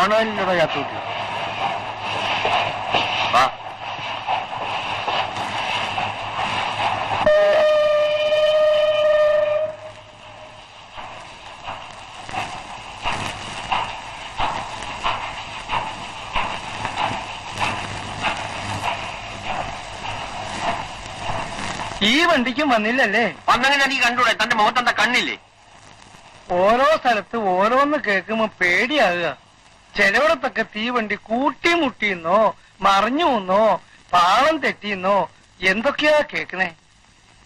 കാണാനില്ലടാ ചാത്തൂട്ടി വാ. ഈ വണ്ടിക്കും വന്നില്ലല്ലേ? വന്നെങ്കിൽ എനിക്ക് കണ്ടൂടെ തന്റെ മുഖത്തെന്താ കണ്ണില്ലേ? ഓരോ സ്ഥലത്ത് ഓരോന്ന് കേൾക്കുമ്പോ പേടിയാകുക. ചിലയിടത്തൊക്കെ തീവണ്ടി കൂട്ടി മുട്ടിയെന്നോ മറിഞ്ഞു വന്നോ പാളം തെറ്റിയെന്നോ എന്തൊക്കെയാ കേക്കണേ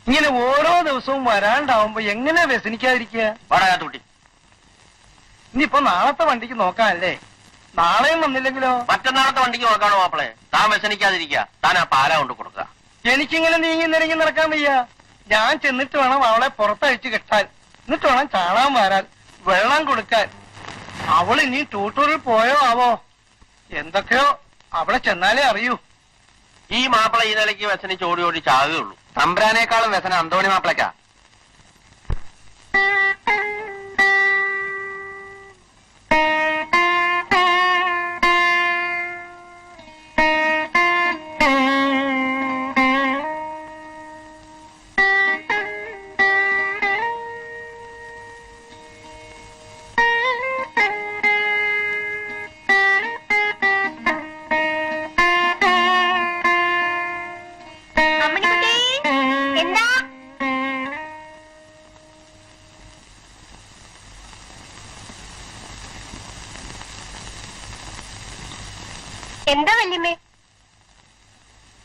ഇങ്ങനെ ഓരോ ദിവസവും വരാണ്ടാവുമ്പോ എങ്ങനെ വ്യസനിക്കാതിരിക്കുക? വാടാ ചാത്തൂട്ടി ഇനിയിപ്പോ നാളത്തെ വണ്ടിക്ക് നോക്കാനല്ലേ? നാളെയും വന്നില്ലെങ്കിലോ? മറ്റന്നാളത്തെ വണ്ടിക്ക് നോക്കാണോ മാപ്പിളെ? താൻ വ്യസനിക്കാതിരിക്കുക. താൻ ആ പാല കൊണ്ട് കൊടുക്കുക. എനിക്കിങ്ങനെ നീങ്ങി നിരങ്ങി നടക്കാൻ വയ്യ. ഞാൻ ചെന്നിട്ട് വേണം അവളെ പുറത്തഴിച്ചു കെട്ടാൻ. എന്നിട്ട് വേണം ചാണാൻ വരാൻ വെള്ളം കൊടുക്കാൻ. അവൾ ഇനി ടൂട്ടൂറിൽ പോയോ ആവോ എന്തൊക്കെയോ അവിടെ ചെന്നാലേ അറിയൂ. ഈ മാപ്പിള ഈ നിലയ്ക്ക് വ്യസനിച്ച് ഓടി ഓടി ചാകുകയുള്ളൂ. തമ്പ്രാനേക്കാളും വ്യസനം അന്തോണി മാപ്പിളക്കാ എന്താ? എന്താ വല്യമ്മേ?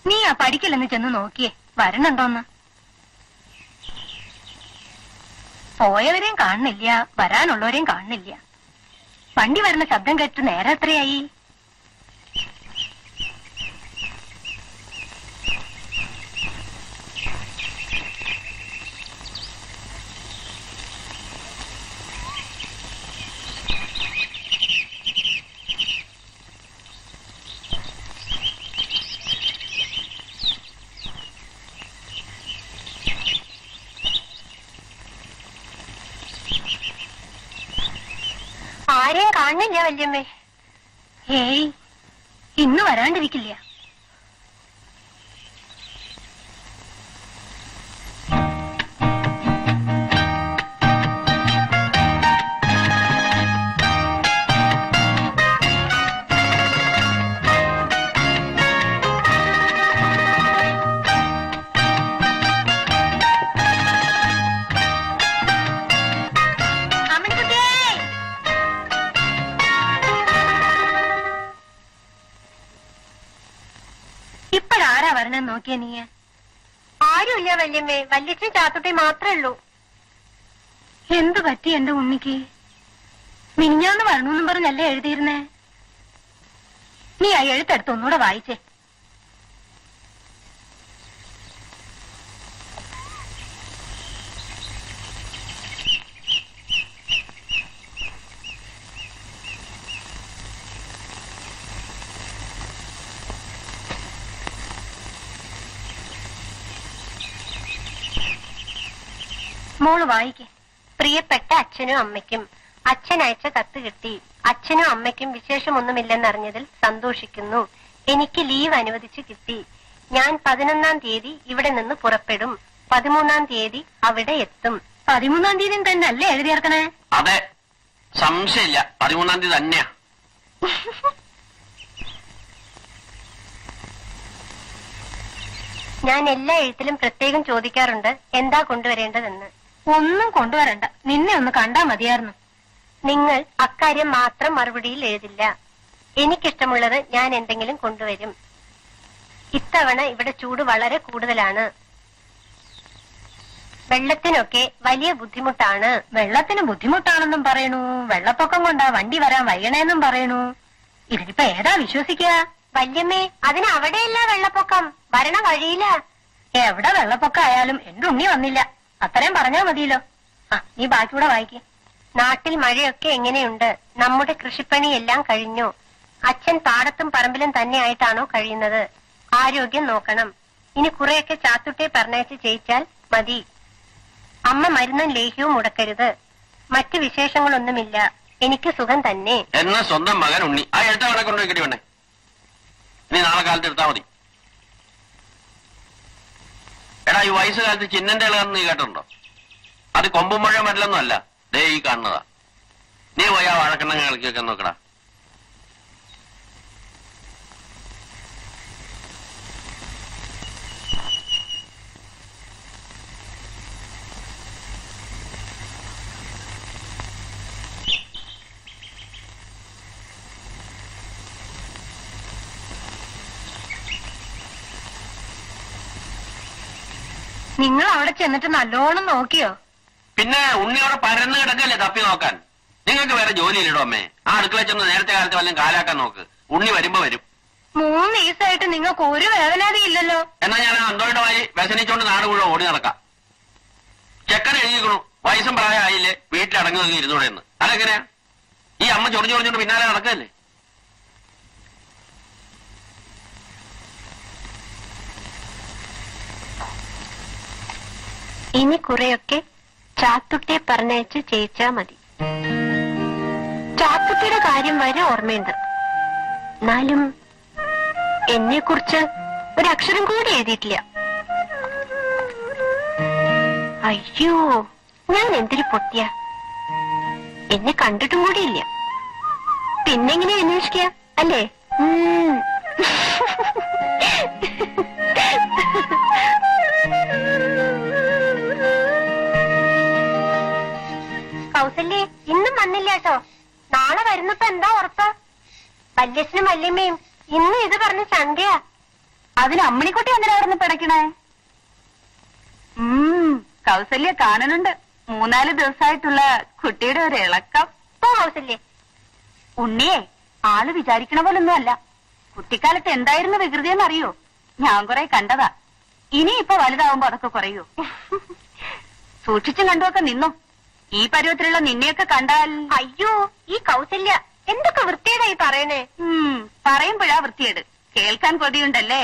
നീ ആ പഠിക്കലെന്ന് ചെന്ന് നോക്കിയേ. വരണുണ്ടോന്ന്? പോയവരെയും കാണുന്നില്ല വരാനുള്ളവരെയും കാണുന്നില്ല. വണ്ടി വരുന്ന ശബ്ദം കേട്ട് നേരെ എത്രയായി? കാണുന്നില്ല വല്യമ്മേ. ഏയ് ഇന്ന് വരാണ്ടിരിക്കില്ല. ഇപ്പഴാരാ വരണം നോക്കിയ നീ? ആരുമില്ല വല്യമ്മേ. വല്യച്ഛൻ ചാത്തുട്ടി മാത്രമേ ഉള്ളൂ എന്തു പറ്റി എന്റെ ഉണ്ണിക്ക്? മിനിഞ്ഞാന്ന് വരണമെന്നും പറഞ്ഞല്ലേ എഴുതിയിരുന്നേ? നീ ആ എഴുത്തെടുത്ത് ഒന്നുകൂടെ വായിച്ചേ. മോൾ വായിക്കേ. പ്രിയപ്പെട്ട അച്ഛനും അമ്മയ്ക്കും അച്ഛൻ അയച്ച കത്ത് കിട്ടി. അച്ഛനും അമ്മയ്ക്കും വിശേഷമൊന്നുമില്ലെന്നറിഞ്ഞതിൽ സന്തോഷിക്കുന്നു. എനിക്ക് ലീവ് അനുവദിച്ചു കിട്ടി. ഞാൻ പതിനൊന്നാം തീയതി ഇവിടെ നിന്ന് പുറപ്പെടും. പതിമൂന്നാം തീയതി അവിടെ എത്തും. പതിമൂന്നാം തീയതി തന്നെ അല്ലേ എഴുതിയേർക്കണേ അതെ. സംശയമില്ല. പതിമൂന്നാം തീയതി തന്നെയാ. ഞാൻ എല്ലാ എഴുത്തിലും പ്രത്യേകം ചോദിക്കാറുണ്ട്. എന്താ കൊണ്ടുവരേണ്ടതെന്ന്. ഒന്നും കൊണ്ടുവരണ്ട. നിന്നെ ഒന്ന് കണ്ടാ മതിയായിരുന്നു. നിങ്ങൾ അക്കാര്യം മാത്രം മറുപടിയിൽ എഴുതില്ല. എനിക്കിഷ്ടമുള്ളത് ഞാൻ എന്തെങ്കിലും കൊണ്ടുവരും. ഇത്തവണ ഇവിടെ ചൂട് വളരെ കൂടുതലാണ്. വെള്ളത്തിനൊക്കെ വലിയ ബുദ്ധിമുട്ടാണ്. വെള്ളത്തിന് ബുദ്ധിമുട്ടാണെന്നും പറയണു. വെള്ളപ്പൊക്കം കൊണ്ടാ വണ്ടി വരാൻ വൈകണേന്നും പറയണു. ഇതിനിപ്പോ ഏതാ വിശ്വസിക്കുക? വല്യമ്മേ അതിന് അവിടെയല്ല വെള്ളപ്പൊക്കം. വരണ വഴിയില്ല എവിടെ വെള്ളപ്പൊക്കം ആയാലും എന്റെ ഉണ്ണി വന്നില്ല. അത്രയും പറഞ്ഞാ മതിയല്ലോ. ആ നീ ബാക്കി കൂടെ വായിക്കേ. നാട്ടിൽ മഴയൊക്കെ എങ്ങനെയുണ്ട്? നമ്മുടെ കൃഷിപ്പണി എല്ലാം കഴിഞ്ഞു. അച്ഛൻ പാടത്തും പറമ്പിലും തന്നെ ആയിട്ടാണോ കഴിയുന്നത്? ആരോഗ്യം നോക്കണം. ഇനി കുറെയൊക്കെ ചാത്തുട്ടെ പറഞ്ഞയച്ച് ചെയ്യിച്ചാൽ മതി. അമ്മ മരുന്നും ലേഹ്യവും മുടക്കരുത്. മറ്റു വിശേഷങ്ങളൊന്നുമില്ല. എനിക്ക് സുഖം തന്നെ. എന്ന സ്വന്തം മകൻ ഉണ്ണി. ആ അവിടെ കൊണ്ടുപോയി കിട്ടി വേണ്ടേ നീ നാളെ കാലത്ത് എടുത്താ മതി. എടാ ഈ വയസ്സ് കാലത്ത് ചിന്നന്റെ ഇളകെന്ന് നീ കേട്ടിട്ടുണ്ടോ? അത് കൊമ്പും മുഴ മരലൊന്നും അല്ല. ദേ ഈ കാണുന്നതാ. നീ പോയി ആ വഴക്കെണ്ണ കളിക്കൊക്കെ നോക്കടാ. നിങ്ങൾ അവിടെ ചെന്നിട്ട് നല്ലോണം നോക്കിയോ? പിന്നെ ഉണ്ണിയോടെ പരന്ന് കിടക്കല്ലേ തപ്പി നോക്കാൻ? നിങ്ങൾക്ക് വേറെ ജോലിയില്ലടോ അമ്മേ. ആ അടുക്കള ചെന്ന് നേരത്തെ കാലത്ത് വല്ലതും കാലാക്കാൻ നോക്ക്. ഉണ്ണി വരുമ്പോ വരും. മൂന്ന് ദിവസമായിട്ട് നിങ്ങൾക്ക് ഒരു വേദനാതില്ലല്ലോ എന്നാ ഞാൻ അന്തോയുടെ വായി വ്യസനിച്ചോണ്ട് നാട് മുഴുവൻ ഓടി നടക്കാം. ചെക്കൻ എഴുതിക്കണു വയസ്സും പ്രായമായില്ലേ? നിന്ന് ഇരുന്നൂടെ എന്ന് അതെങ്ങനെയാ? ഈ അമ്മ ചൊറിഞ്ഞു ചൊറിഞ്ഞോണ്ട് പിന്നാലെ നടക്കല്ലേ? ഇനി കുറെയൊക്കെ ചാത്തുട്ടിയെ പറഞ്ഞയച്ച് ചേച്ചാ മതി. ചാത്തുട്ടിയുടെ കാര്യം വരെ ഓർമ്മയുണ്ട്. എന്നാലും എന്നെ കുറിച്ച് ഒരക്ഷരം കൂടി എഴുതിയിട്ടില്ല. അയ്യോ ഞാൻ എന്തിനു പൊട്ടിയ. എന്നെ കണ്ടിട്ടും കൂടിയില്ല. പിന്നെങ്ങനെ അന്വേഷിക്കുക അല്ലേ? വല്യച്ഛനും വല്യമ്മയും ഇന്ന് ഇത് പറഞ്ഞ സന്ധ്യ. അതിന് അമ്മണിക്കുട്ടി എന്തിനാ കിടന്ന് പിടയ്ക്കണേ ഉം കൗസല്യ കാണുന്നുണ്ട്. മൂന്നാൽ ദിവസമായിട്ടുള്ള കുട്ടിയുടെ ഒരു ഇളക്കം. കൗസല്യ. ഉണ്ണിയെ ആൾ വിചാരിക്കണ പോലൊന്നും അല്ല. കുട്ടിക്കാലത്ത് എന്തായിരുന്നു വികൃതി അറിയോ ഞാൻ കുറെ കണ്ടതാ. ഇനി ഇപ്പൊ വലുതാവുമ്പോ അതൊക്കെ കുറയോ. സൂക്ഷിച്ചും കണ്ടുമൊക്കെ നിന്നു. ഈ പരുവത്തിലുള്ള നിന്നെയൊക്കെ കണ്ടാൽ അയ്യോ ഈ കൗസല്യ. എന്തൊക്കെ വൃത്തിയേടായി പറയണേ പറയുമ്പോഴാ വൃത്തിയേട് കേൾക്കാൻ കൊതിയുണ്ടല്ലേ.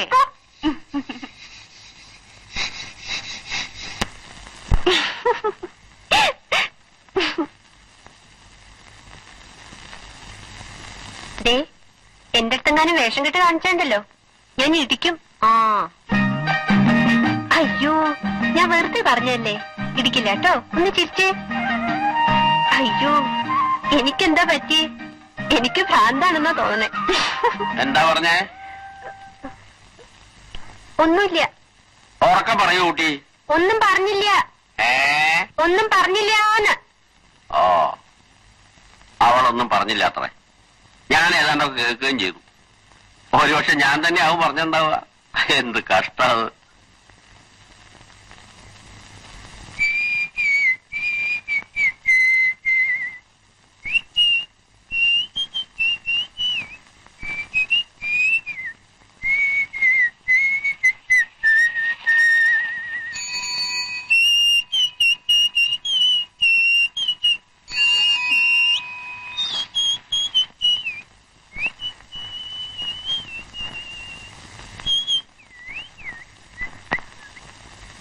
ദേ എന്റെ അടുത്തെങ്ങാനും വേഷം കെട്ട് കാണിച്ചാണ്ടല്ലോ. ഞാൻ ഇടിക്കും. ആ. അയ്യോ ഞാൻ വെറുതെ പറഞ്ഞല്ലേ ഇടിക്കില്ല കേട്ടോ. ഒന്ന് ചിരിച്ചേ. അയ്യോ എനിക്കെന്താ പറ്റി? എനിക്ക് ഭ്രാന്താണെന്നാ തോന്നണേ. എന്താ പറഞ്ഞേ? ഒന്നുമില്ല. ഉറക്കം പറയൂ കുട്ടി. ഒന്നും പറഞ്ഞില്ല. ഏ? ഒന്നും പറഞ്ഞില്ല ഓ. അവളൊന്നും പറഞ്ഞില്ല അത്രേ ഞാൻ ഏതാണ്ടൊക്കെ കേൾക്കുകയും ചെയ്തു. ഒരുപക്ഷെ ഞാൻ തന്നെ ആവും പറഞ്ഞിട്ടുണ്ടാവുക എന്ത് കഷ്ടം അത്.